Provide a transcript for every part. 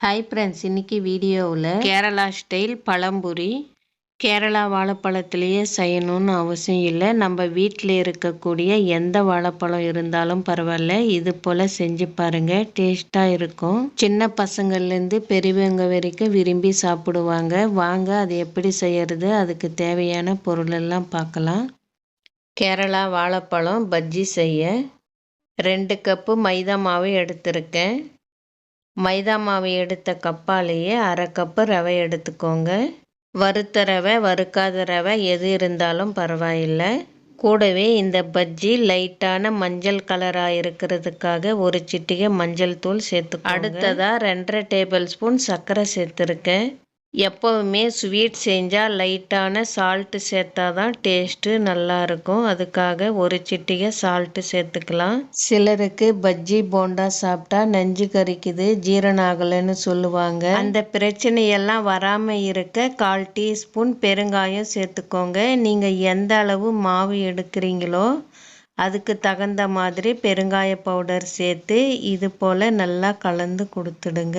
Hi friends இன்னைக்கு வீடியோவில் Kerala style பழம்புரி Kerala வாழைப்பழத்துலேயே செய்யணும்னு அவசியம் இல்லை. நம்ம வீட்டில் இருக்கக்கூடிய எந்த வாழைப்பழம் இருந்தாலும் பரவாயில்ல. இது போல் செஞ்சு பாருங்கள் டேஸ்ட்டாக இருக்கும். சின்ன பசங்கள்லேருந்து பெரியவங்க வரைக்கும் விரும்பி சாப்பிடுவாங்க. வாங்க அது எப்படி செய்யறது? அதுக்கு தேவையான பொருளெல்லாம் பார்க்கலாம். கேரளா வாழைப்பழம் பஜ்ஜி செய்ய ரெண்டு கப்பு மைதா மாவு எடுத்திருக்கேன். மைதா மாவு எடுத்த கப்பாலேயே அரை கப்பு ரவை எடுத்துக்கோங்க. வறுத்த ரவை வறுக்காத ரவை எது இருந்தாலும் பரவாயில்லை. கூடவே இந்த பஜ்ஜி லைட்டான மஞ்சள் கலராக இருக்கிறதுக்காக ஒரு சிட்டிகை மஞ்சள் தூள் சேர்த்து அடுத்ததாக ரெண்டரை டேபிள் ஸ்பூன் சர்க்கரை சேர்த்துருக்கேன். எப்போவுமே ஸ்வீட் செஞ்சால் லைட்டான சால்ட்டு சேர்த்தா தான் டேஸ்ட்டு நல்லாயிருக்கும் அதுக்காக ஒரு சிட்டிகை சால்ட்டு சேர்த்துக்கலாம். சிலருக்கு பஜ்ஜி போண்டா சாப்பிட்டா நெஞ்சு கறிக்குது ஜீரணம் ஆகலைன்னு சொல்லுவாங்க. அந்த பிரச்சனையெல்லாம் வராமல் இருக்க கால் டீஸ்பூன் பெருங்காயம் சேர்த்துக்கோங்க. நீங்கள் எந்த அளவு மாவு எடுக்கிறீங்களோ அதுக்கு தகுந்த மாதிரி பெருங்காய பவுடர் சேர்த்து இது போல் நல்லா கலந்து கொடுத்துடுங்க.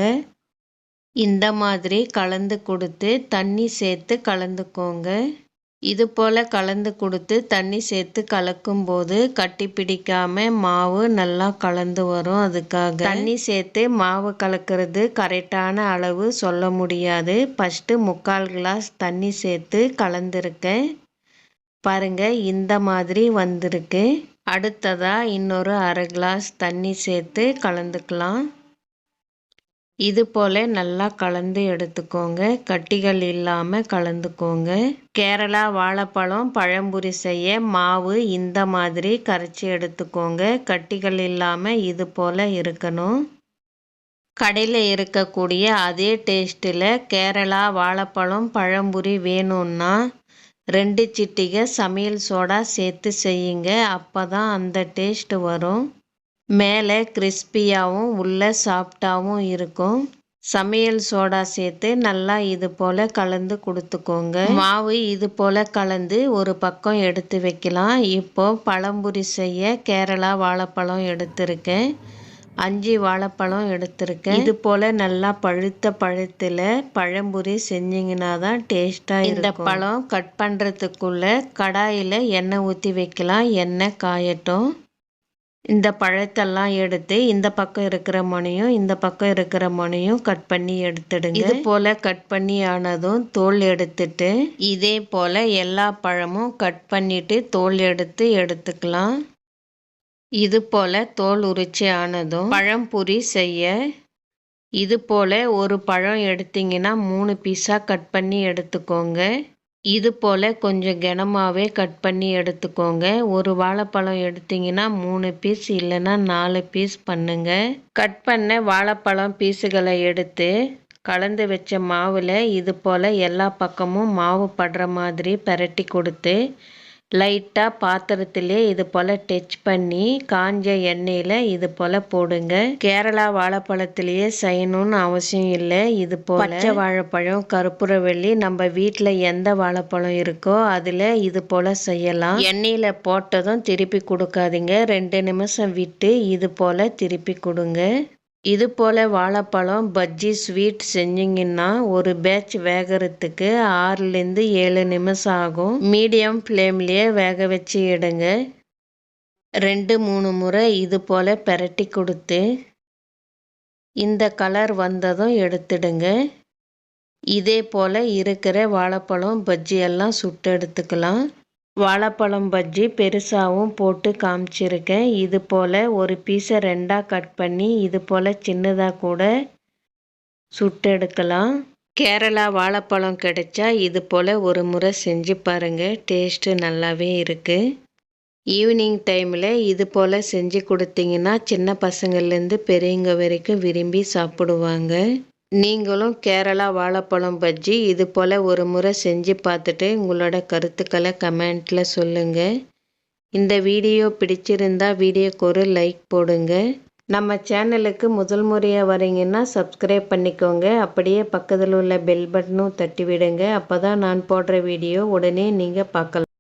இந்த மாதிரி கலந்து கொடுத்து தண்ணி சேர்த்து கலந்துக்கோங்க. இது போல் கலந்து கொடுத்து தண்ணி சேர்த்து கலக்கும்போது கட்டி பிடிக்காம மாவு நல்லா கலந்து வரும் அதுக்காக. தண்ணி சேர்த்து மாவு கலக்கிறது கரெக்டான அளவு சொல்ல முடியாது. ஃபஸ்ட்டு முக்கால் கிளாஸ் தண்ணி சேர்த்து கலந்துருக்கேன். பாருங்க இந்த மாதிரி வந்திருக்கு. அடுத்ததாக இன்னொரு அரை கிளாஸ் தண்ணி சேர்த்து கலந்துக்கலாம். இது போல் நல்லா கலந்து எடுத்துக்கோங்க. கட்டிகள் இல்லாமல் கலந்துக்கோங்க. கேரளா வாழைப்பழம் பழம்புரி செய்ய மாவு இந்த மாதிரி கரைச்சி எடுத்துக்கோங்க. கட்டிகள் இல்லாமல் இது போல் இருக்கணும். கடையில் இருக்கக்கூடிய அதே டேஸ்ட்டில் கேரளா வாழைப்பழம் பழம்புரி வேணும்னா ரெண்டு சிட்டிகை சமையல் சோடா சேர்த்து செய்யுங்க. அப்போ தான் அந்த டேஸ்ட்டு வரும். மேலே கிறிஸ்பியாகவும் உள்ளே சாஃப்டாகவும் இருக்கும். சமையல் சோடா சேர்த்து நல்லா இது போல் கலந்து கொடுத்துக்கோங்க. மாவு இது போல் கலந்து ஒரு பக்கம் எடுத்து வைக்கலாம். இப்போ பழம்புரி செய்ய கேரளா வாழைப்பழம் எடுத்திருக்கேன். அஞ்சு வாழைப்பழம் எடுத்திருக்கேன். இது போல் நல்லா பழுத்த பழத்தில் பழம்புரி செஞ்சிங்கன்னா தான் டேஸ்ட்டாக இந்த பழம் கட் பண்ணுறதுக்குள்ளே கடாயில் எண்ணெய் ஊற்றி வைக்கலாம். எண்ணெய் காயட்டும். இந்த பழத்தெல்லாம் எடுத்து இந்த பக்கம் இருக்கிற முனையும் இந்த பக்கம் இருக்கிற முனையும் கட் பண்ணி எடுத்துடுங்க. இது போல் கட் பண்ணி ஆனதும் தோல் எடுத்துட்டு இதே போல் எல்லா பழமும் கட் பண்ணிட்டு தோல் எடுத்து எடுத்துக்கலாம். இது போல் தோல் உரிச்சி ஆனதும் பழம் புரி செய்ய இது போல் ஒரு பழம் எடுத்தீங்கன்னா மூணு பீஸாக கட் பண்ணி எடுத்துக்கோங்க. இது போல் கொஞ்சம் கனமாகவே கட் பண்ணி எடுத்துக்கோங்க. ஒரு வாழைப்பழம் எடுத்திங்கன்னா மூணு பீஸ் இல்லைன்னா நாலு பீஸ் பண்ணுங்க. கட் பண்ண வாழைப்பழம் பீஸுகளை எடுத்து கலந்து வச்ச மாவில் இது போல் எல்லா பக்கமும் மாவு படுற மாதிரி பரட்டி கொடுத்து லைட்டாக பாத்திரத்திலே இது போல் டச் பண்ணி காஞ்ச எண்ணெயில் இது போல் போடுங்க. கேரளா வாழைப்பழத்திலேயே செய்யணும்னு அவசியம் இல்லை. இது போல் பச்சை வாழைப்பழம் கருப்புரவள்ளி நம்ம வீட்டில் எந்த வாழைப்பழம் இருக்கோ அதில் இது போல் செய்யலாம். எண்ணெயில் போட்டதும் திருப்பி கொடுக்காதீங்க. ரெண்டு நிமிஷம் விட்டு இது போல் திருப்பி கொடுங்க. இது போல் வாழைப்பழம் பஜ்ஜி ஸ்வீட் செஞ்சிங்கன்னா ஒரு பேட்ச் வேகிறதுக்கு ஆறுலேருந்து ஏழு நிமிஷம் ஆகும். மீடியம் ஃப்ளேம்லேயே வேக வச்சு எடுங்க. ரெண்டு மூணு முறை இது போல் பெரட்டி கொடுத்து இந்த கலர் வந்ததும் எடுத்துடுங்க. இதே போல் இருக்கிற வாழைப்பழம் பஜ்ஜி எல்லாம் சுட்டு எடுத்துக்கலாம். வாழைப்பழம் பஜ்ஜி பெருசாகவும் போட்டு காமிச்சிருக்கேன். இது போல் ஒரு பீஸை ரெண்டாக கட் பண்ணி இது போல் சின்னதாக கூட சுட்டு எடுக்கலாம். கேரளா வாழைப்பழம் கிடைச்சா இது போல் ஒரு முறை செஞ்சு பாருங்கள் டேஸ்ட்டு நல்லாவே இருக்குது ஈவினிங் டைமில் இது போல் செஞ்சு கொடுத்தீங்கன்னா சின்ன பசங்கள்லேருந்து பெரியவங்க வரைக்கும் விரும்பி சாப்பிடுவாங்க. நீங்களும் கேரளா வாழைப்பழம் பஜ்ஜி இது போல் ஒரு முறை செஞ்சு பார்த்துட்டு உங்களோட கருத்துக்களை கமெண்ட்டில் சொல்லுங்கள் இந்த வீடியோ பிடிச்சிருந்தா வீடியோக்கு ஒரு லைக் போடுங்க. நம்ம சேனலுக்கு முதல் முறையாக வரீங்கன்னா சப்ஸ்கிரைப் பண்ணிக்கோங்க. அப்படியே பக்கத்தில் உள்ள பெல் பட்டனும் தட்டி விடுங்க அப்போ தான் நான் போடுற வீடியோ உடனே நீங்கள் பார்க்கலாம்.